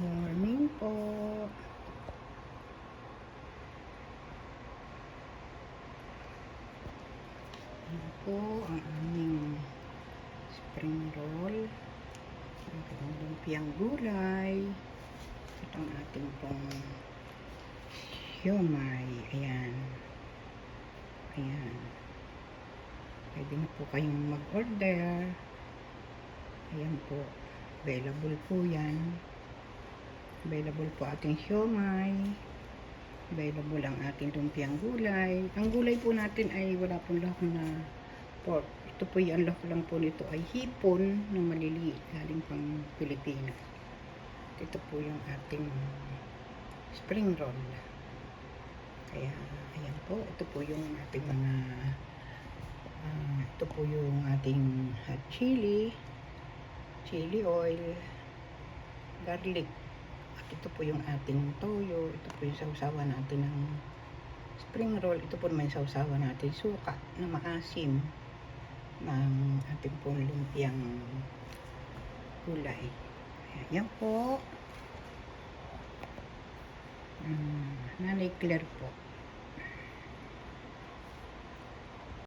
morning po. Yan po ang aming spring roll. Ang aming lumpiang gulay. Ito ang ating pong siomay. Ayan. Ayan. Pwede na po kayong mag-order. Ayan po. Available po yan. Available po ating siomay. Available ang ating lumpiang gulay. Ang gulay po natin ay wala pong lahok na pork. Ito po yung lahok lang po nito ay hipon na maliliit galing pang Pilipinas. Ito po yung ating spring roll. Kaya, ayan po. Ito po yung ating mga ah, ito po yung ating hot chili, chili oil, garlic, at ito po yung ating toyo, ito po yung sausawa natin ng spring roll, ito po naman yung sausawa natin suka na maasim ng ating pong lumpiang gulay. Ayan po. Mm, Nanay Claire po.